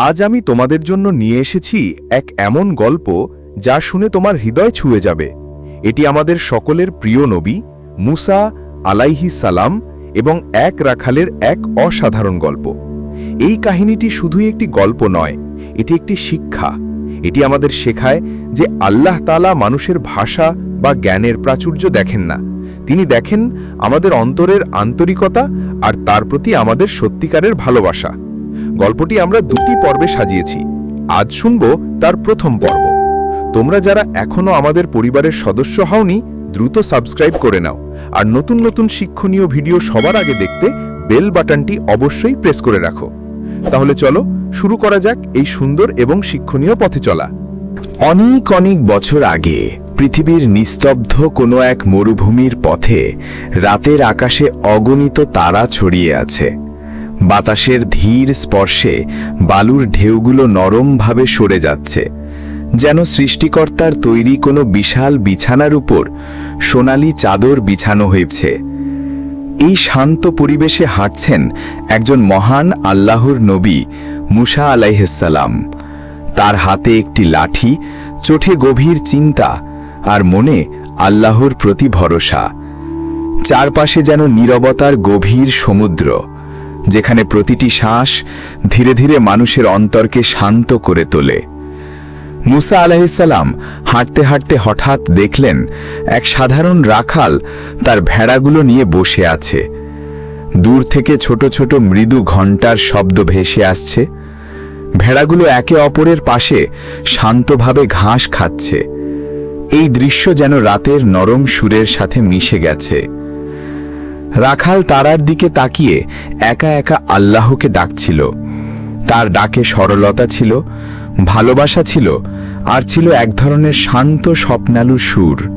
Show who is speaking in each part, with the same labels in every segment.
Speaker 1: আজ আমি তোমাদের জন্য নিয়ে এসেছি এক এমন গল্প যা শুনে তোমার হৃদয় ছুঁয়ে যাবে। এটি আমাদের সকলের প্রিয় নবী, মুসা আলাইহি সালাম এবং এক রাখালের এক অসাধারণ গল্প। এই কাহিনীটি শুধুই একটি গল্প নয়, এটি একটি শিক্ষা। এটি আমাদের শেখায় যে আল্লাহ তালা মানুষের ভাষা বা জ্ঞানের প্রাচুর্য দেখেন না। তিনি দেখেন আমাদের অন্তরের আন্তরিকতা আর তার প্রতি আমাদের সত্যিকারের ভালোবাসা। গল্পটি আমরা দুটি পর্বে সাজিয়েছি। আজ শুনব তার প্রথম পর্ব। তোমরা যারা এখনও আমাদের পরিবারের সদস্য হওনি, দ্রুত সাবস্ক্রাইব করে নাও। আর নতুন নতুন শিক্ষণীয় ভিডিও সবার আগে দেখতে বেল বাটনটি অবশ্যই প্রেস করে রাখো। তাহলে চলো, শুরু করা যাক এই সুন্দর এবং শিক্ষণীয় পথে চলা।
Speaker 2: অনেক অনেক বছর আগে, পৃথিবীর নিস্তব্ধ কোনো এক মরুভূমির পথে রাতের আকাশে অগণিত তারা ছড়িয়ে আছে। বাতাসের ধীর স্পর্শে বালুর ঢেউগুলো নরমভাবে সরে যাচ্ছে। যেন সৃষ্টিকর্তার তৈরি কোনো বিশাল বিছানার উপর সোনালি চাদর বিছানো হয়েছে। এই শান্ত পরিবেশে হাঁটছেন একজন মহান আল্লাহর নবী মুসা আলাইহিসাল্লাম তার হাতে একটি লাঠি, চোখে গভীর চিন্তা আর মনে আল্লাহর প্রতি ভরসা। চারপাশে যেন নীরবতার গভীর সমুদ্র। যেখানে প্রতিটি শ্বাস ধীরে ধীরে মানুষের অন্তরকে শান্ত করে তোলে। মুসা আলাহিসাল্লাম হাঁটতে হাঁটতে হঠাৎ দেখলেন এক সাধারণ রাখাল তার ভেড়াগুলো নিয়ে বসে আছে। দূর থেকে ছোট ছোট মৃদু ঘণ্টার শব্দ ভেসে আসছে। ভেড়াগুলো একে অপরের পাশে শান্তভাবে ঘাস খাচ্ছে। এই দৃশ্য যেন রাতের নরম সুরের সাথে মিশে গেছে। রাখাল তারার দিকে তাকিয়ে একা একা আল্লাহকে ডাকছিল। তার ডাকে সরলতা ছিল, ভালোবাসা ছিল, আর ছিল এক ধরনের শান্ত স্বপ্নালু সুর।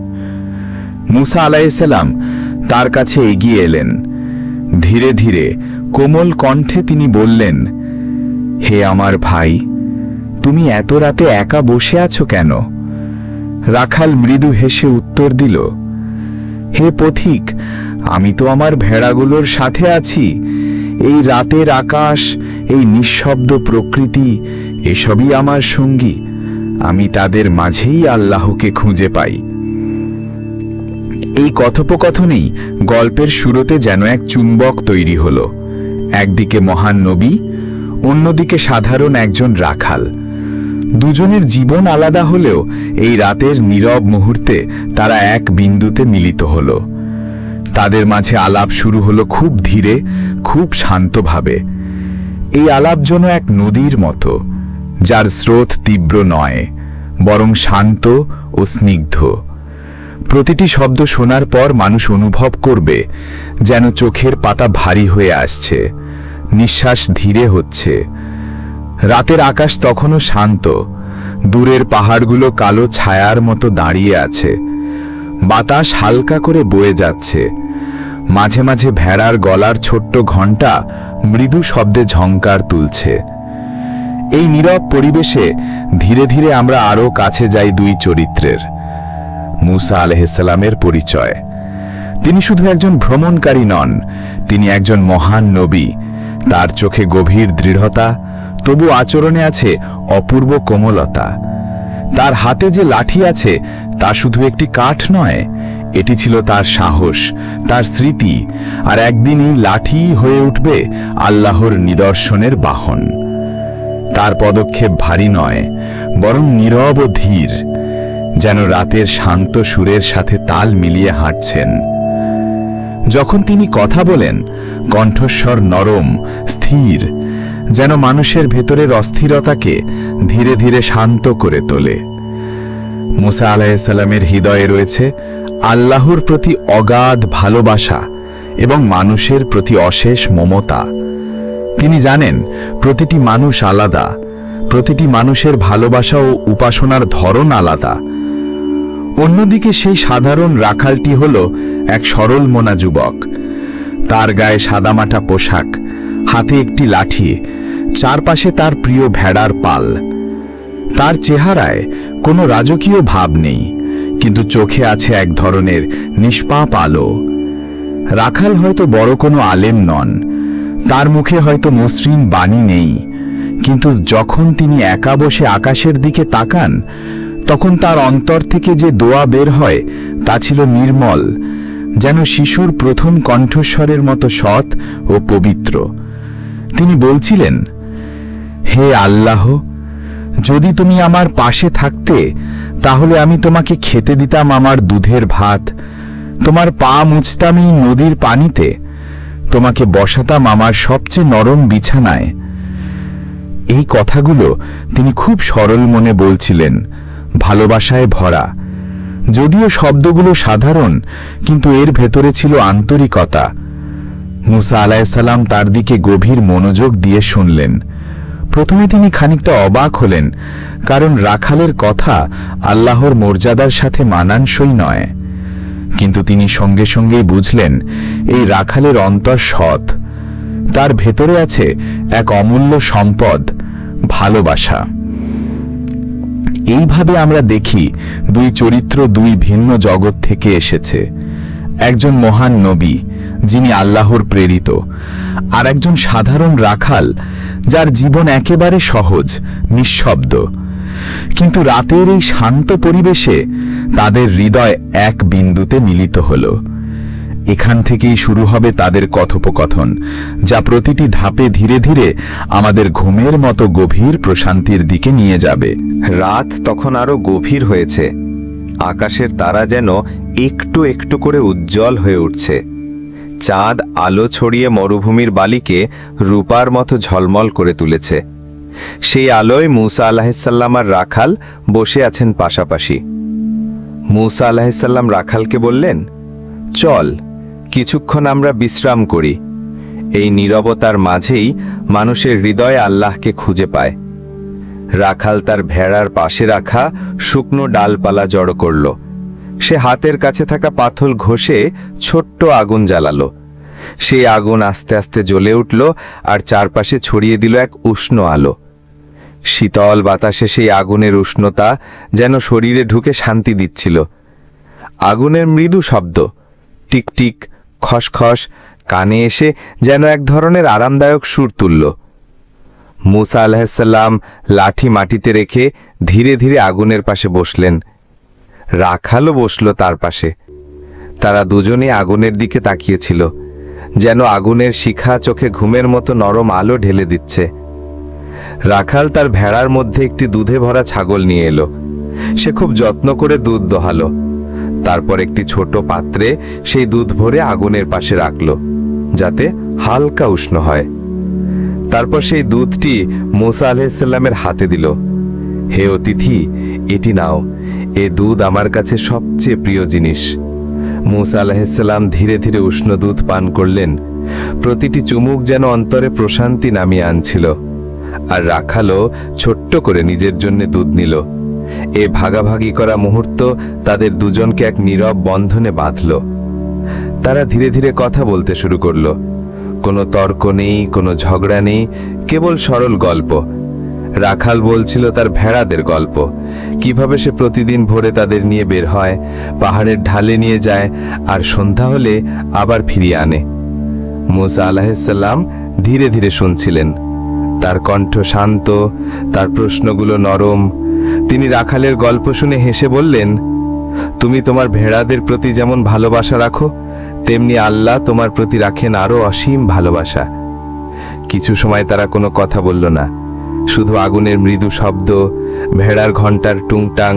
Speaker 2: মুসা আলাইসাল্লাম তার কাছে এগিয়ে এলেন। ধীরে ধীরে কোমল কণ্ঠে তিনি বললেন, হে আমার ভাই, তুমি এত রাতে একা বসে আছো কেন? রাখাল মৃদু হেসে উত্তর দিল, হে পথিক আমি তো আমার ভেড়াগুলোর সাথে আছি। এই রাতের আকাশ, এই নিঃশব্দ প্রকৃতি, এসবই আমার সঙ্গী। আমি তাদের মাঝেই আল্লাহকে খুঁজে পাই। এই কথোপকথনেই গল্পের শুরুতে যেন এক চুম্বক তৈরি হলো। একদিকে মহান নবী, অন্যদিকে সাধারণ একজন রাখাল। দুজনের জীবন আলাদা হলেও এই রাতের নীরব মুহূর্তে তারা এক বিন্দুতে মিলিত হলো। তাদের মাঝে আলাপ শুরু হলো খুব ধীরে, খুব শান্তভাবে। এই আলাপ যেন এক নদীর মতো, যার স্রোত তীব্র নয়, বরং শান্ত ও স্নিগ্ধ। প্রতিটি শব্দ শোনার পর মানুষ অনুভব করবে যেন চোখের পাতা ভারী হয়ে আসছে, নিঃশ্বাস ধীরে হচ্ছে। রাতের আকাশ তখনও শান্ত, দূরের পাহাড়গুলো কালো ছায়ার মতো দাঁড়িয়ে আছে। বাতাস হালকা করে বয়ে যাচ্ছে। মাঝে মাঝে ভেড়ার গলার ছোট্ট ঘণ্টা মৃদু শব্দে ঝংকার তুলছে। এই নীরব পরিবেশে ধীরে ধীরে আমরা আরও কাছে যাই দুই চরিত্রের, মুসা আলহিসাল্লামের পরিচয়। তিনি শুধু একজন ভ্রমণকারী নন, তিনি একজন মহান নবী। তার চোখে গভীর দৃঢ়তা, তবু আচরণে আছে অপূর্ব কোমলতা। তার হাতে যে লাঠি আছে, তা শুধু একটি কাঠ নয় এটি ছিল তার সাহস, তার স্মৃতি, আর একদিন এই লাঠি হয়ে উঠবে আল্লাহর নিদর্শনের বাহন। তার পদক্ষেপ ভারী নয়, বরং নীরব ও ধীর, যেন রাতের শান্ত সুরের সাথে তাল মিলিয়ে হাঁটছেন। যখন তিনি কথা বলেন, কণ্ঠস্বর নরম, স্থির, যেন মানুষের ভেতরের অস্থিরতাকে ধীরে ধীরে শান্ত করে তোলে। মুসা আলাইসাল্লামের হৃদয়ে রয়েছে আল্লাহর প্রতি অগাধ ভালোবাসা এবং মানুষের প্রতি অশেষ মমতা। তিনি জানেন, প্রতিটি মানুষ আলাদা, প্রতিটি মানুষের ভালোবাসা ও উপাসনার ধরন আলাদা। অন্যদিকে সেই সাধারণ রাখালটি হল এক সরল মোনা যুবক। তার গায়ে সাদামাটা পোশাক, হাতে একটি লাঠি, চারপাশে তার প্রিয় ভেড়ার পাল। তার চেহারায় কোনো রাজকীয় ভাব নেই। কিন্তু চোখে আছে এক ধরনের নিষ্পাপ আলো। রাখাল হয়তো বড় কোনো আলেম নন। তার মুখে হয়তো মসৃণ বাণী নেই। কিন্তু যখন তিনি একা বসে আকাশের দিকে তাকান, তখন তার অন্তর থেকে যে দোয়া বের হয়, তা ছিল নির্মল, যেন শিশুর প্রথম কণ্ঠস্বরের মতো সৎ ও পবিত্র। তিনি বলছিলেন, হে আল্লাহ, যদি তুমি আমার পাশে থাকতে তাহলে আমি তোমাকে খেতে দিতাম আমার দুধের ভাত। তোমার পা মুছতামই নদীর পানিতে। তোমাকে বসাতাম আমার সবচেয়ে নরম বিছানায়। এই কথাগুলো তিনি খুব সরল মনে বলছিলেন, ভালোবাসায় ভরা। যদিও শব্দগুলো সাধারণ, কিন্তু এর ভেতরে ছিল আন্তরিকতা। মুসা আলাইসাল্লাম তার দিকে গভীর মনোযোগ দিয়ে শুনলেন। প্রথমে তিনি খানিকটা অবাক হলেন, কারণ রাখালের কথা আল্লাহর মর্যাদার সাথে মানানসই নয়। কিন্তু তিনি সঙ্গে সঙ্গেই বুঝলেন, এই রাখালের অন্তর সৎ। তার ভেতরে আছে এক অমূল্য সম্পদ, ভালোবাসা। এইভাবে আমরা দেখি দুই চরিত্র দুই ভিন্ন জগৎ থেকে এসেছে। একজন মহান নবী, যিনি আল্লাহর প্রেরিত আর একজন সাধারণ রাখাল যার জীবন একেবারে সহজ, নিঃশব্দ। কিন্তু রাতের এই শান্ত পরিবেশে তাদের হৃদয় এক বিন্দুতে মিলিত হল। এখান থেকেই শুরু হবে তাদের কথোপকথন, যা প্রতিটি ধাপে ধীরে ধীরে আমাদের ঘুমের মতো গভীর প্রশান্তির দিকে নিয়ে যাবে।
Speaker 3: রাত তখন আরও গভীর হয়েছে। আকাশের তারা যেন একটু একটু করে উজ্জ্বল হয়ে উঠছে। চাঁদ আলো ছড়িয়ে মরুভূমির বালিকে রূপার মতো ঝলমল করে তুলেছে। সেই আলোয় মুসা আলাহিসাল্লাম আর রাখাল বসে আছেন পাশাপাশি। মুসা আলাহিসাল্লাম রাখালকে বললেন, চল, কিছুক্ষণ আমরা বিশ্রাম করি। এই নীরবতার মাঝেই মানুষের হৃদয় আল্লাহকে খুঁজে পায়। রাখাল তার ভেড়ার পাশে রাখা শুকনো ডালপালা জড়ো করল। সে হাতের কাছে থাকা পাথর ঘষে ছোট্ট আগুন জ্বালালো। সেই আগুন আস্তে আস্তে জ্বলে উঠল আর চারপাশে ছড়িয়ে দিল এক উষ্ণ আলো। শীতল বাতাসে সেই আগুনের উষ্ণতা যেন শরীরে ঢুকে শান্তি দিচ্ছিল। আগুনের মৃদু শব্দ, টিকটিক, খসখস, কানে এসে যেন এক ধরনের আরামদায়ক সুর তুলল। মুসা আলাহিসাল্লাম লাঠি মাটিতে রেখে ধীরে ধীরে আগুনের পাশে বসলেন। রাখালও বসল তার পাশে। তারা দুজনে আগুনের দিকে তাকিয়েছিল, যেন আগুনের শিখা চোখে ঘুমের মতো নরম আলো ঢেলে দিচ্ছে। রাখাল তার ভেড়ার মধ্যে একটি দুধে ভরা ছাগল নিয়ে এলো। সে খুব যত্ন করে দুধ দোহালো। তারপর একটি ছোট পাত্রে সেই দুধ ভরে আগুনের পাশে রাখল, যাতে হালকা উষ্ণ হয়। তারপর সেই দুধটি মোসা আলাহিসাল্লামের হাতে দিল। হে অতিথি, এটি নাও এ দুধ আমার কাছে সবচেয়ে প্রিয় জিনিস। মুসা আলাহিসাল্লাম ধীরে ধীরে উষ্ণ দুধ পান করলেন। প্রতিটি চুমুক যেন অন্তরে প্রশান্তি নামিয়ে আনছিল। আর রাখালো ছোট্ট করে নিজের জন্য দুধ নিল। এ ভাগাভাগি করা মুহূর্ত তাদের দুজনকে এক নীরব বন্ধনে বাঁধল। তারা ধীরে ধীরে কথা বলতে শুরু করল। কোনো তর্ক নেই, কোনো ঝগড়া নেই, কেবল সরল গল্প। রাখাল বলছিল তার ভেড়াদের গল্প। কীভাবে সে প্রতিদিন ভোরে তাদের নিয়ে বের হয়, পাহাড়ের ঢালে নিয়ে যায়, আর সন্ধ্যা হলে আবার ফিরিয়ে আনে। মুসা আলাহিসাল্লাম ধীরে ধীরে শুনছিলেন। তার কণ্ঠ শান্ত, তার প্রশ্নগুলো নরম। তিনি রাখালের গল্প শুনে হেসে বললেন, তুমি তোমার ভেড়াদের প্রতি যেমন ভালোবাসা রাখো, তেমনি আল্লাহ তোমার প্রতি রাখেন আরও অসীম ভালোবাসা। কিছু সময় তারা কোনো কথা বলল না। শুধু আগুনের মৃদু শব্দ, ভেড়ার ঘণ্টার টুংটাং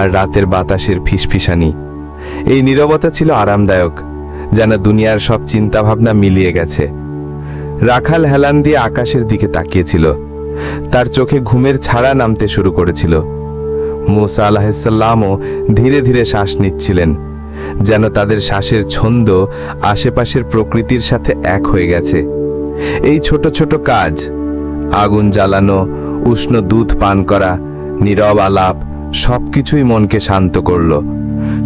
Speaker 3: আর রাতের বাতাসের ফিসফিসানি। এই নীরবতা ছিল আরামদায়ক, যেন দুনিয়ার সব চিন্তাভাবনা মিলিয়ে গেছে। রাখাল হেলান দিয়ে আকাশের দিকে তাকিয়েছিল। তার চোখে ঘুমের ছাড়া নামতে শুরু করেছিল। মুসা আলাহিসাল্লামও ধীরে ধীরে শ্বাস নিচ্ছিলেন, যেন তাদের শ্বাসের ছন্দ আশেপাশের প্রকৃতির সাথে এক হয়ে গেছে। এই ছোট ছোট কাজ আগুন জ্বালানো, উষ্ণ দুধ পান করা, নীরব আলাপ, সবকিছুই মনকে শান্ত করল।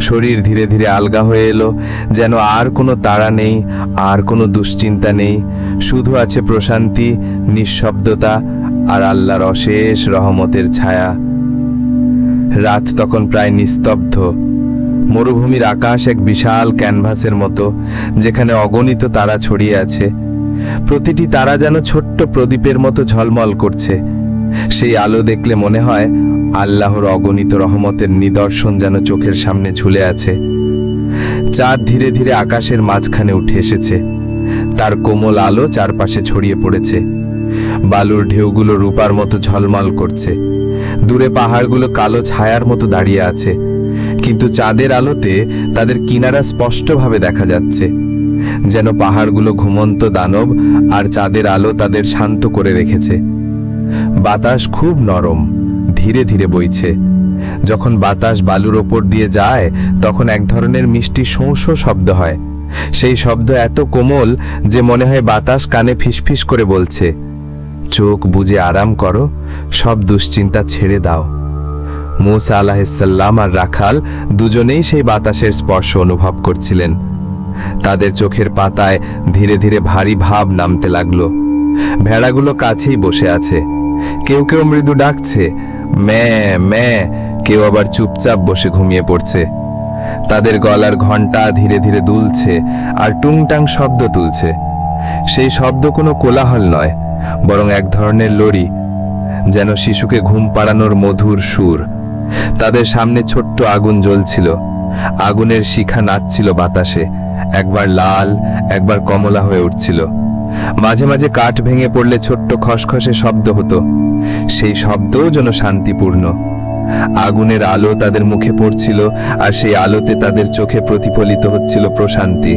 Speaker 3: শরীর ধীরে ধীরে আলগা হয়ে এলো, যেন আর কোনো তাড়া নেই, আর কোনো দুশ্চিন্তা নেই। শুধু আছে প্রশান্তি, নিঃশব্দতা আর আল্লাহর অশেষ রহমতের ছায়া। রাত তখন প্রায় নিস্তব্ধ। মরুভূমির আকাশ এক বিশাল ক্যানভাসের মতো, যেখানে অগণিত তারা ছড়িয়ে আছে। প্রতিটি তারা যেন ছোট্ট প্রদীপের মতো ঝলমল করছে।
Speaker 1: সেই আলো দেখলে মনে হয় আল্লাহর অগণিত রহমতের নিদর্শন যেন চোখের সামনে ঝুলে আছে। চাঁদ ধীরে ধীরে আকাশের মাঝখানে উঠে এসেছে। তার কোমল আলো চারপাশে ছড়িয়ে পড়েছে। বালুর ঢেউগুলো রূপার মতো ঝলমল করছে। দূরে পাহাড়গুলো কালো ছায়ার মতো দাঁড়িয়ে আছে। কিন্তু চাঁদের আলোতে তাদের কিনারা স্পষ্টভাবে দেখা যাচ্ছে। যেন পাহাড়গুলো ঘুমন্ত দানব আর চাঁদের আলো তাদের শান্ত করে রেখেছে। বাতাস খুব নরম, ধীরে ধীরে বইছে। যখন বাতাস বালুর ওপর দিয়ে যায়, তখন এক ধরনের মিষ্টি শোঁ শোঁ শব্দ হয়। সেই শব্দ এত কোমল যে মনে হয় বাতাস কানে ফিসফিস করে বলছে, চোখ বুজে আরাম করো, সব দুশ্চিন্তা ছেড়ে দাও। মুসা আলাহিসাল্লাম আর রাখাল দুজনেই সেই বাতাসের স্পর্শ অনুভব করছিলেন। তাদের চোখের পাতায় ধীরে ধীরে ভারী ভাব নামতে লাগল। ভেড়াগুলো কাছেই বসে আছে। কেউ কেউ মৃদু ডাকছে ম্যা ম্যা কেউ আবার চুপচাপ বসে ঘুমিয়ে পড়ছে। তাদের গলার ঘণ্টা ধীরে ধীরে দুলছে আর টুংটাং শব্দ তুলছে। সেই শব্দ কোনো কোলাহল নয়, বরং এক ধরনের লড়ি যেন শিশুকে ঘুম পাড়ানোর মধুর সুর। তাদের সামনে ছোট্ট আগুন জ্বলছিল। আগুনের শিখা নাচছিল বাতাসে। একবার লাল, একবার কমলা হয়ে উঠছিল। মাঝে মাঝে কাঠ ভেঙে পড়লে ছোট্ট খসখসে শব্দ হতো। সেই শব্দও যেন শান্তিপূর্ণ। আগুনের আলো তাদের মুখে পড়ছিল আর সেই আলোতে তাদের চোখে প্রতিফলিত হচ্ছিল প্রশান্তি।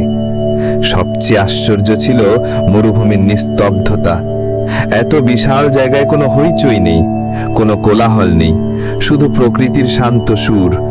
Speaker 1: সবচেয়ে আশ্চর্য ছিল মরুভূমির নিস্তব্ধতা। এত বিশাল জায়গায় কোনো হইচই নেই, কোনো কোলাহল নেই, শুধু প্রকৃতির শান্ত সুর।